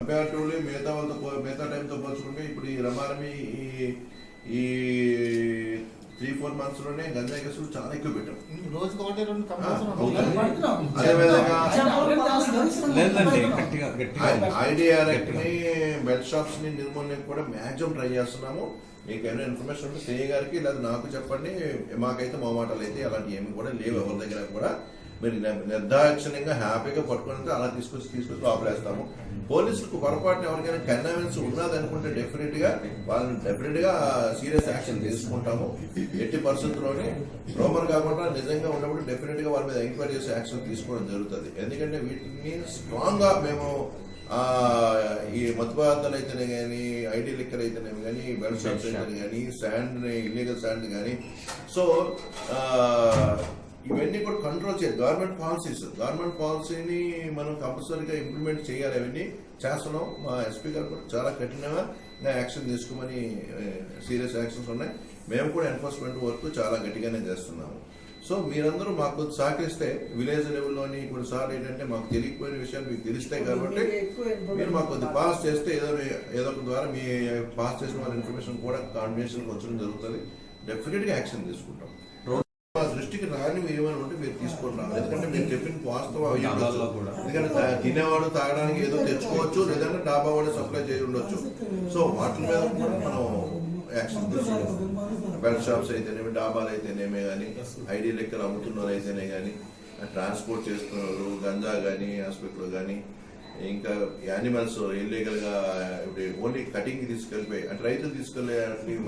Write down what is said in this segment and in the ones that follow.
Comparatively మిగతా వాళ్ళతో మిగతా టైంతో పోల్చుకుంటే ఇప్పుడు ఈ రమారమి ఈ ఈ త్రీ ఫోర్ మంత్స్లోనే గంజాయి కేసులు చాలా ఎక్కువ పెట్టాం. ఐడిఆర్ యాక్ట్ని బెల్ట్ షాప్స్ని నిర్మూలనకి కూడా మాక్సిమం ట్రై చేస్తున్నాము. మీకు ఏమైనా ఇన్ఫర్మేషన్ ఉంటే సిఏ గారికి లేదా నాకు చెప్పండి. మాకైతే మా మాటలు అయితే అలాంటి ఏమి కూడా లేవు ఎవరి దగ్గర కూడా. మీరు నిర్దాక్షిణ్యంగా హ్యాపీగా పట్టుకుని అలా తీసుకొచ్చి తీసుకొచ్చి లోపలేస్తాము పోలీసులకు పొరపాటున ఎవరికైనా కన్వెన్స్ ఉన్నదనుకుంటే డెఫినెట్గా వాళ్ళని డెఫినెట్గా సీరియస్ యాక్షన్ తీసుకుంటాము. ఎట్టి పరిస్థితుల్లోనే రోమర్ కాకుండా నిజంగా ఉన్నప్పుడు డెఫినెట్గా వాళ్ళ మీద ఎంక్వైరీ చేసి యాక్షన్ తీసుకోవడం జరుగుతుంది. ఎందుకంటే వీటిని స్ట్రాంగ్గా మేము ఈ మత్తు పదార్థాలు అయితేనే కానీ ఐడి లిక్కర్ అయితేనేమి కానీ బెల్ట్ షాప్స్ అయితేనే కానీ శాండ్ ఇల్లీగల్ శాండ్ కానీ సో ఇవన్నీ కూడా కంట్రోల్ చేయాలి. గవర్నమెంట్ పాలసీస్ గవర్నమెంట్ పాలసీని మనం కంపల్సరీగా ఇంప్లిమెంట్ చేయాలి. అవన్నీ చేస్తున్నాం. మా ఎస్పీ గారు కూడా చాలా కఠినంగా యాక్షన్ తీసుకోమని సీరియస్ యాక్షన్స్ ఉన్నాయి. మేము కూడా ఎన్ఫోర్స్మెంట్ వర్క్ చాలా గట్టిగానే చేస్తున్నాము. సో మీరందరూ మాకు సహకరిస్తే విలేజ్ లెవెల్లోని ఇప్పుడు సార్ ఏంటంటే మాకు తెలియకపోయిన విషయాలు మీకు తెలిస్తాయి కాబట్టి మీరు మాకు కొద్ది పాస్ చేస్తే ఏదో ఏదో ఒక ద్వారా మీ పాస్ చేసిన వాళ్ళ ఇన్ఫర్మేషన్ కూడా కాంబినేషన్ వచ్చడం జరుగుతుంది. డెఫినెట్గా యాక్షన్ తీసుకుంటాం. దృష్టికి రాని ఏమైనా ఉంటే మీరు తీసుకొని రావాలి. ఎందుకంటే మీరు చెప్పిన వాస్తవం. ఎందుకంటే తినేవాడు తాగడానికి ఏదో తెచ్చుకోవచ్చు లేదంటే డాబా వాడు సప్లై చేసి ఉండొచ్చు సో వాటి మీద కూడా మనం యాక్షన్ తీసుకుంటాం బెల్ట్ షాప్స్ అయితేనేమి డాబాలు అయితేనేమే కానీ ఐడి లెక్కలు అమ్ముతున్నారు అయితేనే కానీ ట్రాన్స్పోర్ట్ చేస్తున్నారు గంజా కానీ హాస్పిటల్ కానీ ఇంకా యానిమల్స్ ఇల్లీగల్గా ఇప్పుడు ఓన్లీ కటింగ్ తీసుకెళ్ళిపోయి అంటే రైతులు తీసుకెళ్ళి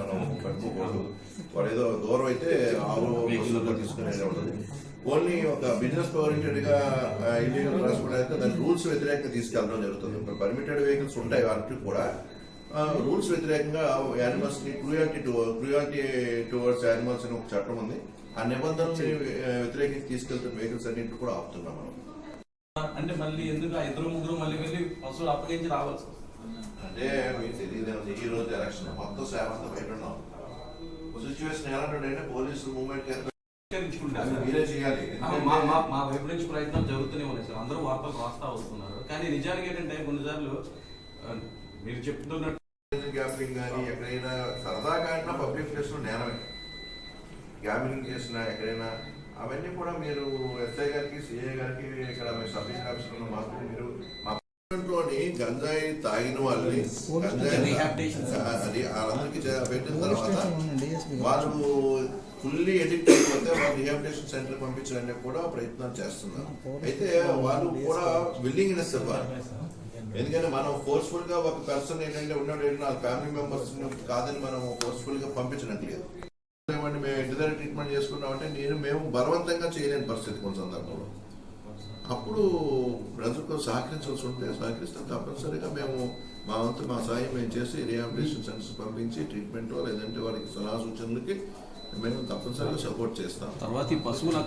మనం పట్టుకోకూడదు. వాడు ఏదో దూరం అయితే ఆవు తీసుకునేది ఉంటుంది. ఓన్లీ ఒక బిజినెస్ ఓరియంటెడ్గా ఇల్లీగల్ ట్రాన్స్పోర్ట్ అయితే దాని రూల్స్ వ్యతిరేకంగా తీసుకెళ్ళడం జరుగుతుంది. ఇప్పుడు పర్మిటెడ్ వెహికల్స్ ఉంటాయి వాటికి కూడా. రూల్స్ వ్యతిరేకంగా యానిమల్స్ని క్రూయాలిటీ క్రూయాలిటీ టువర్డ్స్ యానిమల్స్ అని ఒక చట్టం ఉంది. ఆ నిబంధనలు వ్యతిరేకించి తీసుకెళ్తున్న వెహికల్స్ అన్నింటి కూడా ఆపుతున్నాం మనం. అంటే మళ్ళీ ఎందుకు ఆ ఇద్దరు ముగ్గురు మళ్ళీ వెళ్ళి పశువులు అప్పగించి రావాల్సి వస్తుంది అంటే మీకు తెలియదు ఈ రోజు ఎలక్షన్ మొత్తం సేవ అంతా బయట ఉన్నాం. సిచ్యువేషన్ ఎలాంటి పోలీసు మూవ్మెంట్ పరిష్కరించుకుంటారు. మీరే చేయాలి. మా- వైపు నుంచి ప్రయత్నం జరుగుతూనే ఉన్నాయి సార్. అందరూ వార్తలు రాస్తా వస్తున్నారు. కానీ నిజానికి ఏంటంటే కొన్నిసార్లు మీరు చెప్తున్నట్టు గ్యాంబ్లింగ్ కానీ ఎక్కడైనా సరదాగా పబ్లిక్ ప్లేస్లో నేరమే. గ్యాంబ్లింగ్ చేసినా ఎక్కడైనా అవన్నీ కూడా మీరు ఎస్ఐ గారికి సిఐ గారికి ఇక్కడ మీ సబ్ డివిజన్ ఆఫీసర్ ఉన్న మాకు మీరు మా లోని గంజాయి తాగిన వాళ్ళని గంజాయి అది వాళ్ళందరికీ పెట్టిన తర్వాత వాళ్ళు ఫుల్లీ ఎడిక్ట్ అయిపోతే వాళ్ళు రిహాబిలిటేషన్ సెంటర్ పంపించడానికి కూడా ప్రయత్నం చేస్తున్నారు. అయితే వాళ్ళు కూడా విల్లింగ్నెస్ ఇవ్వాలి. ఎందుకంటే మనం ఫోర్స్ఫుల్గా ఒక పర్సన్ ఏంటంటే ఉన్నాడు ఏంటంటే వాళ్ళ ఫ్యామిలీ మెంబర్స్ కాదని మనం ఫోర్స్ఫుల్గా పంపించట్లేదు ఏమంటే మేము ఇంటి దగ్గర ట్రీట్మెంట్ చేసుకున్నామంటే నేను మేము బలవంతంగా చేయలేని పరిస్థితి కొన్ని సందర్భంలో. అప్పుడు ప్రజలకు సహకరించాల్సి ఉంటే సహకరిస్తే తప్పనిసరిగా మేము మా వంతు మా సాయం మేము చేసి రిహాబిలిటేషన్ సెంటర్స్ పంపించి ట్రీట్మెంట్ లేదంటే వారికి సలహా సూచనలకి మేము తప్పనిసరిగా సపోర్ట్ చేస్తాం. తర్వాత ఈ పశువులు